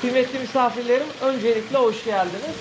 Kıymetli misafirlerim, öncelikle hoş geldiniz.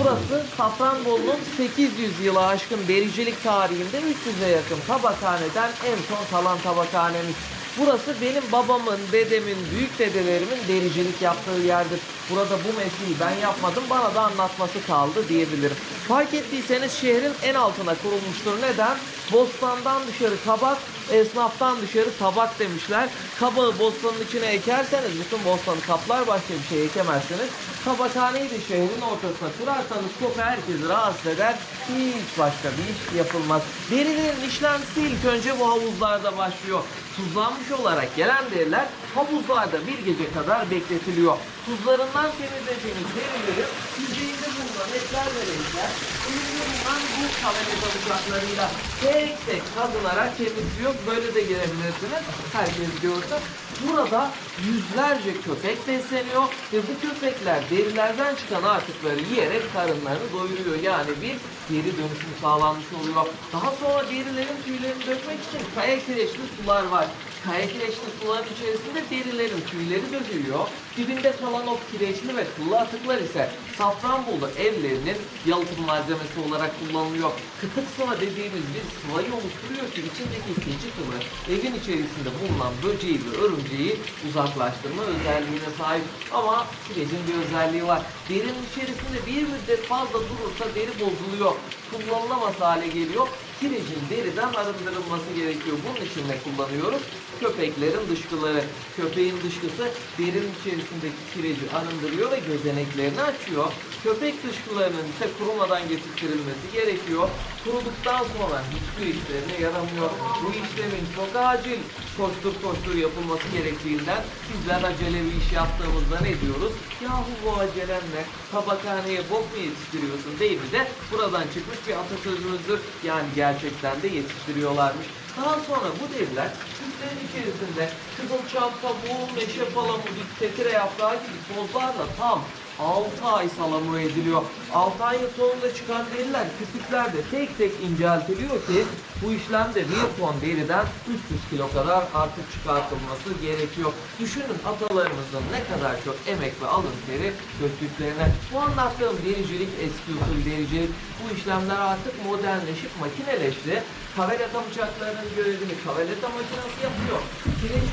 Burası Safranbolu'nun 800 yılı aşkın dericilik tarihinde 300'e yakın tabakhaneden en son kalan tabakhanemiz. Burası benim babamın, dedemin, büyük dedelerimin dericilik yaptığı yerdir. Burada bu mesleği ben yapmadım, bana da anlatması kaldı diyebilirim. Fark ettiyseniz şehrin en altına kurulmuştur. Neden? Bostandan dışarı kabak, esnaftan dışarı tabak demişler. Kabağı bostanın içine ekerseniz bütün bostanı kaplar başka bir şey ekemezsiniz. Tabakhaneyi de şehrin ortasına kurarsanız koku herkesi rahatsız eder. Hiç başka bir iş yapılmaz. Derilerin işlemsi ilk önce bu havuzlarda başlıyor. Tuzlanmış olarak gelen deriler havuzlarda bir gece kadar bekletiliyor. Tuzlarından temizlediğimiz derileri yüzeyinde bulunan etler ve renkler elinde bulunan bu kamelez alacaklarıyla tek tek kazınarak temizliyor. Böyle de gelebilirsiniz. Herkes görsün. Burada yüzlerce köpek besleniyor ve bu köpekler derilerden çıkan artıkları yiyerek karınlarını doyuruyor. Yani bir geri dönüşüm sağlanmış oluyor. Daha sonra derilerin tüylerini dökmek için kaya kireçli sular var. Kaya kireçli suların içerisinde derilerin tüyleri dökülüyor. Dibinde kalan o kireçli ve kıllı atıklar ise Safranbolu evlerinin yalıtım malzemesi olarak kullanılıyor. Kıtık sıva dediğimiz bir sıvayı oluşturuyor ki içindeki ikinci kılı evin içerisinde bulunan böceği ve örümceği uzaklaştırma özelliğine sahip. Ama kirecin bir özelliği var. Derinin içerisinde bir müddet fazla durursa deri bozuluyor. Kullanılamaz hale geliyor. Kirecin deriden arındırılması gerekiyor. Bunun için ne kullanıyoruz? Köpeklerin dışkıları. Köpeğin dışkısı derinin içerisindeki kireci arındırıyor ve gözeneklerini açıyor. Köpek dışkılarının ise kurumadan getirtirilmesi gerekiyor. Kuruduktan sonra hiçbir işlerine yaramıyor. Bu işlemin çok acil koştur koştur yapılması gerektiğinden bizler acele bir iş yaptığımızda ne diyoruz? Yahu bu acelenle tabakhaneye bok mu yetiştiriyorsun değil mi de buradan çıkmış bir atasözümüzdür. Yani gerçekten de yetiştiriyorlarmış. Daha sonra bu deriler kütlerin içerisinde kızılçam kabuğu, meşe palamudu, tetire yaprağı gibi tozlarla tam 6 ay salamura ediliyor. 6 ayın sonunda çıkan deriler kütüklerde tek tek inceltiliyor ki bu işlemde 1 ton deriden 300 kilo kadar artık çıkartılması gerekiyor. Düşünün atalarımızın ne kadar çok emek ve alın teri döktüklerine. Bu anlattığım dericilik eski usul dericilik. Bu işlemler artık modernleşip makineleşti. Kaveleta bıçaklarının görevini kaveleta makinesi yapıyor. Kireç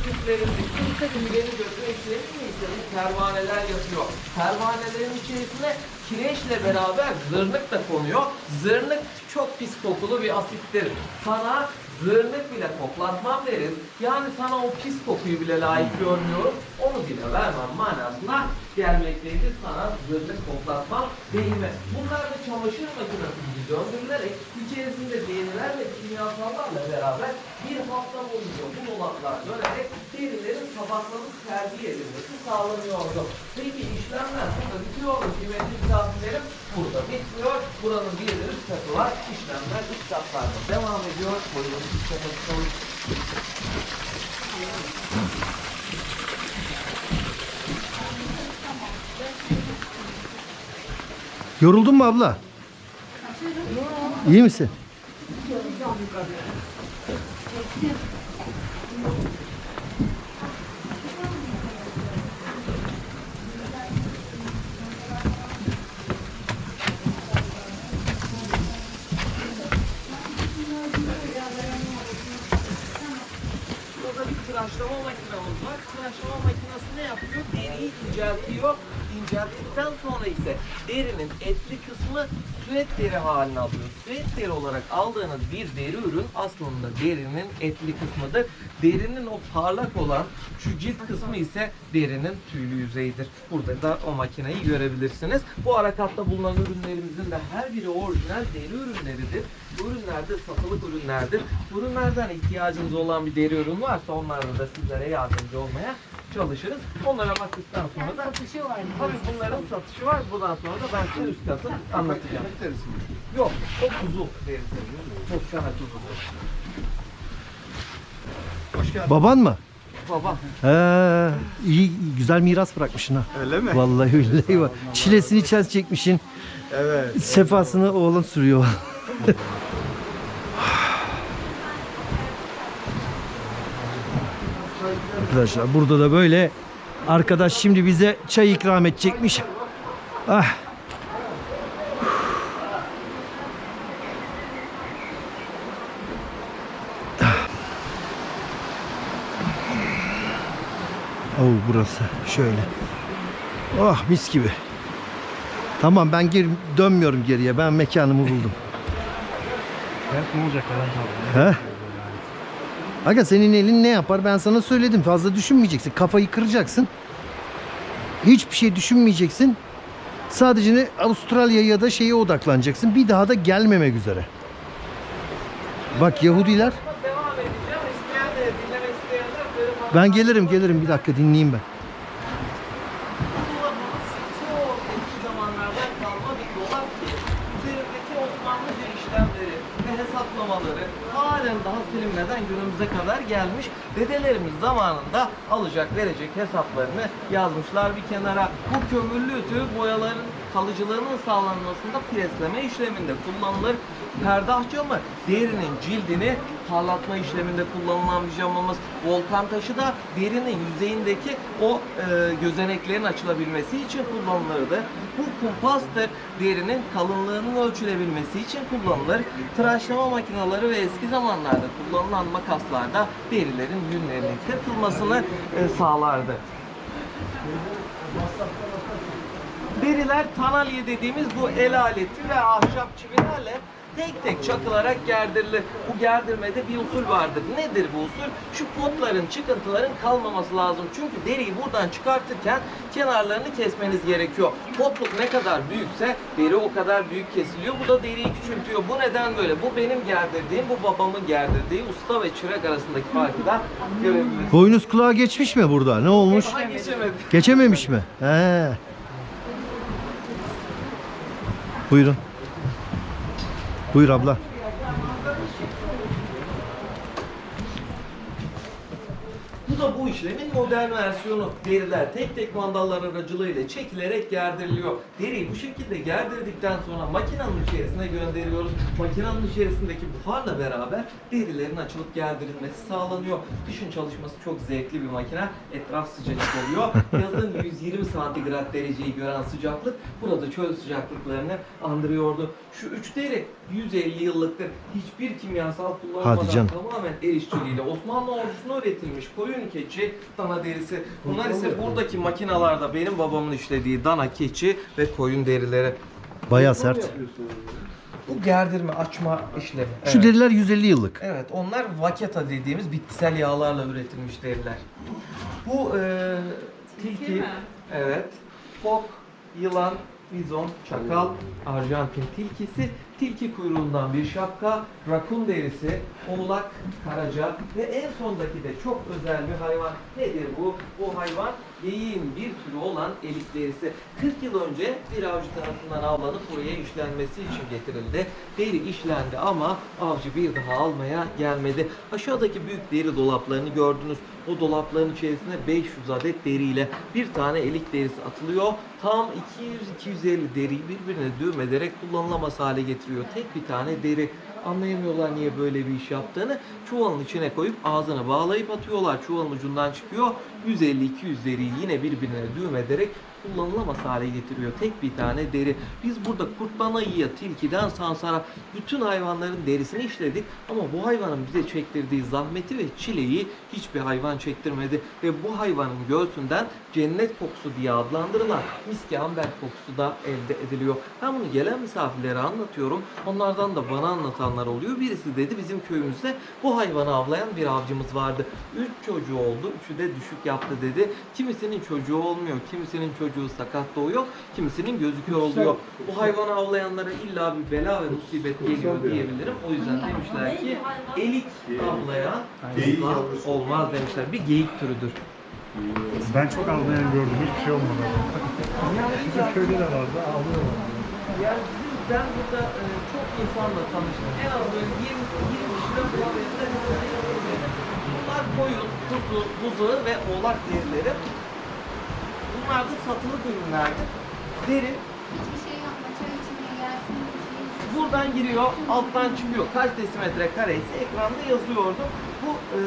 kimse tüylerini dökme işlemini ise bu pervaneler yapıyor. Pervanelerin içerisine kireçle beraber zırnık da konuyor. Zırnık çok pis kokulu bir asittir. Sana zırnık bile koklatmam deriz. Yani sana o pis kokuyu bile layık görmüyorum. Onu bile vermem manasına gelmekteydi. Sana zırnık koklatmam değil mi? Bunlar da çamaşır makinesi gibi döndürülerek içerisinde deriler ve kimyasallarla beraber bir hafta boyunca bu dolaplar dönerek derilerin tabaklanıp terbiye edilmesi sağlanıyordu. Peki işlemler burada bitiyor mu? Kıymetli misafirlerim burada bitmiyor. Buranın bir üst katı var. İşlemler üst katlarda devam ediyor. Buyurun üst Yoruldun mu abla? İyi misin? Tıraşlama makinesi ne yapıyor? Deriyi inceltiyor. İncelttikten sonra ise derinin etli kısmı süet deri haline alıyor. Süet deri olarak aldığınız bir deri ürün aslında derinin etli kısmıdır. Derinin o parlak olan şu cilt kısmı ise derinin tüylü yüzeyidir. Burada da o makineyi görebilirsiniz. Bu harekatta bulunan ürünlerimizin de her biri orijinal deri ürünleridir. Bu ürünler de satılık ürünlerdir. Ürünlerden ihtiyacınız olan bir deri ürün varsa onlarda da sizlere yardımcı olmaya çalışırız. Onlara baktıktan sonra da Satışı var. tabii bunların satışı var. Bundan sonra da ben size üst katı anlatacağım. Yok, o kuzu derisi. Toskana kuzusu. Baban mı? Baba, He, iyi güzel miras bırakmışsın ha. Öyle mi? Vallahi billahi var. Çilesini çel çekmişsin. Evet. Sefasını oğlun sürüyor. Arkadaşlar burada da böyle Arkadaş şimdi bize çay ikram edecekmiş. Ah. Oh burası şöyle. Oh mis gibi. Tamam ben geri dönmüyorum geriye. Ben mekanımı buldum. Evet ne olacak? He? Aga senin elin ne yapar ben sana söyledim. Fazla düşünmeyeceksin. Kafayı kıracaksın. Hiçbir şey düşünmeyeceksin. Sadece ne Avustralya ya da şeye odaklanacaksın. Bir daha da gelmemek üzere. Bak Yahudiler. Ben gelirim gelirim bir dakika dinleyeyim ben. Zamanlardan kalma bir üzerindeki işlemleri ve hesaplamaları halen daha silinmeden günümüze kadar gelmiş. Dedelerimiz zamanında alacak verecek hesaplarını yazmışlar bir kenara. Bu kömürlü ütü boyaların kalıcılığının sağlanmasında presleme işleminde kullanılır. Perdah camı derinin cildini parlatma işleminde kullanılan bir camımız. Volkan taşı da derinin yüzeyindeki o e, gözeneklerin açılabilmesi için kullanılırdı. Bu kumpastır derinin kalınlığının ölçülebilmesi için kullanılır. Tıraşlama makineleri ve eski zamanlarda kullanılan makaslarda derilerin yünlerinin kırpılmasını e, sağlardı. Deriler tanalye dediğimiz bu el aleti ve ahşap çivilerle tek tek çakılarak gerdirilir. Bu gerdirmede bir usul vardır. Nedir bu usul? Şu potların, çıkıntıların kalmaması lazım. Çünkü deriyi buradan çıkartırken kenarlarını kesmeniz gerekiyor. Potluk ne kadar büyükse deri o kadar büyük kesiliyor. Bu da deriyi küçültüyor. Bu neden böyle? Bu benim gerdirdiğim, bu babamın gerdirdiği usta ve çırak arasındaki farkı da görebilirsiniz. Boynuz kulağa geçmiş mi burada? Ne olmuş? Geçememiş mi? He. Buyurun. Buyur abla. Bu da bu işlemin modern versiyonu. Deriler tek tek mandallar aracılığıyla çekilerek gerdiriliyor. Deriyi bu şekilde gerdirdikten sonra makinenin içerisine gönderiyoruz. Makinenin içerisindeki buharla beraber derilerin açılıp gerdirilmesi sağlanıyor. Kışın çalışması çok zevkli bir makine. Etraf sıcacık oluyor. Yazın 120 santigrat dereceyi gören sıcaklık burada çöl sıcaklıklarını andırıyordu. Şu üç deri 150 yıllıktır. Hiçbir kimyasal canım. tamamen el işçiliğiyle Osmanlı ordusuna üretilmiş koyun keçi dana derisi. Bunlar ise buradaki makinalarda benim babamın işlediği dana keçi ve koyun derileri. Bayağı sert. Bu gerdirme, açma işlemi. Şu Evet. deriler 150 yıllık. Evet, onlar vaketa dediğimiz bitkisel yağlarla üretilmiş deriler. Bu e, tilki, evet, fok, yılan, bizon, çakal, Arjantin tilkisi, tilki kuyruğundan bir şapka, rakun derisi, oğlak, karaca ve en sondaki de çok özel bir hayvan. Nedir bu? Bu hayvan geyiğin bir türü olan elik derisi. 40 yıl önce bir avcı tarafından avlanıp buraya işlenmesi için getirildi. Deri işlendi ama avcı bir daha almaya gelmedi. Aşağıdaki büyük deri dolaplarını gördünüz. O dolapların içerisine 500 adet deriyle bir tane elik derisi atılıyor. Tam 200-250 deriyi birbirine düğüm kullanılamaz hale getiriyor. Tek bir tane deri. Anlayamıyorlar niye böyle bir iş yaptığını. Çuvalın içine koyup ağzına bağlayıp atıyorlar. Çuvalın ucundan çıkıyor. 150-200 deriyi yine birbirine düğüm ederek kullanılamaz hale getiriyor. Tek bir tane deri. Biz burada kurttan ayıya, tilkiden sansara bütün hayvanların derisini işledik. Ama bu hayvanın bize çektirdiği zahmeti ve çileyi hiçbir hayvan çektirmedi. Ve bu hayvanın göğsünden cennet kokusu diye adlandırılan miski amber kokusu da elde ediliyor. Ben bunu gelen misafirlere anlatıyorum. Onlardan da bana anlatanlar oluyor. Birisi dedi bizim köyümüzde bu hayvanı avlayan bir avcımız vardı. Üç çocuğu oldu. Üçü de düşük yaptı dedi. Kimisinin çocuğu olmuyor. Kimisinin çocuğu sakat doğuyor. Kimisinin gözü kör oluyor. Bu hayvanı avlayanlara illa bir bela ve musibet geliyor diyebilirim. O yüzden demişler ki elik avlayan asla olmaz demişler. Bir geyik türüdür. Ben çok avlayan gördüm. Hiçbir şey olmadı. Bizim köyde de vardı. Avlıyorlar. Yani ben burada e, çok insanla tanıştım. En az böyle 20, 20 kişiden falan benzer Bunlar koyun, kuzu, buzu ve oğlak derileri. Bunlar da satılık ürünlerdir. Deri Hiçbir şey yapma, çay içmeye gelsin. bir şey buradan giriyor, alttan çıkıyor. Kaç desimetre kare ise ekranda yazıyordu. Bu e,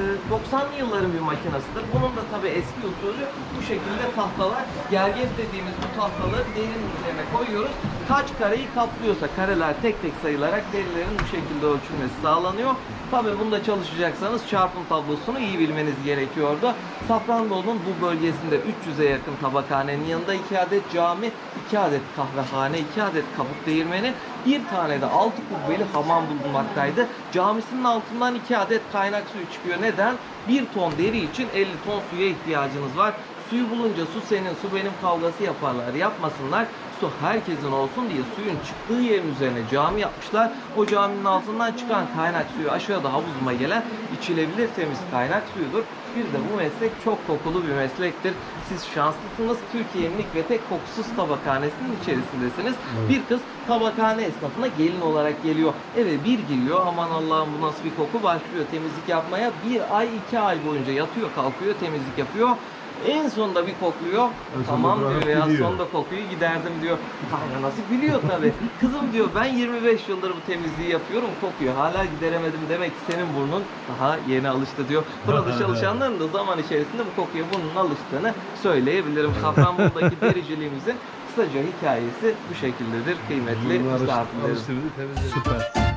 90'lı yılların bir makinasıdır. Bunun da tabii eski usulü bu şekilde tahtalar, gergef dediğimiz bu tahtaları derinin üzerine koyuyoruz. Kaç kareyi kaplıyorsa kareler tek tek sayılarak derilerin bu şekilde ölçülmesi sağlanıyor. Tabii bunda çalışacaksanız çarpım tablosunu iyi bilmeniz gerekiyordu. Safranbolu'nun bu bölgesinde 300'e yakın tabakhanenin yanında 2 adet cami, 2 adet kahvehane, 2 adet kabuk değirmeni, bir tane de altı kubbeli hamam bulunmaktaydı. Camisinin altından 2 adet kaynak suyu çıkıyor. Neden? 1 ton deri için 50 ton suya ihtiyacınız var. Suyu bulunca su senin, su benim kavgası yaparlar. Yapmasınlar. Su herkesin olsun diye suyun çıktığı yerin üzerine cami yapmışlar. O caminin altından çıkan kaynak suyu aşağıda havuzuma gelen içilebilir temiz kaynak suyudur. Bir de bu meslek çok kokulu bir meslektir. Siz şanslısınız. Türkiye'nin ilk ve tek kokusuz tabakhanesinin içerisindesiniz. Bir kız tabakhane esnafına gelin olarak geliyor. Eve bir giriyor. Aman Allah'ım bu nasıl bir koku başlıyor temizlik yapmaya. Bir ay iki ay boyunca yatıyor kalkıyor temizlik yapıyor. En sonunda bir kokluyor. En tamam diyor bırakıp ya gidiyor. sonunda kokuyu giderdim diyor. Kaynanası biliyor tabii. Kızım diyor ben 25 yıldır bu temizliği yapıyorum kokuyor. Hala gideremedim demek ki senin burnun daha yeni alıştı diyor. Burada çalışanların da zaman içerisinde bu kokuya burnun alıştığını söyleyebilirim. Safranbolu'daki dericiliğimizin kısaca hikayesi bu şekildedir kıymetli misafirlerim. Süper.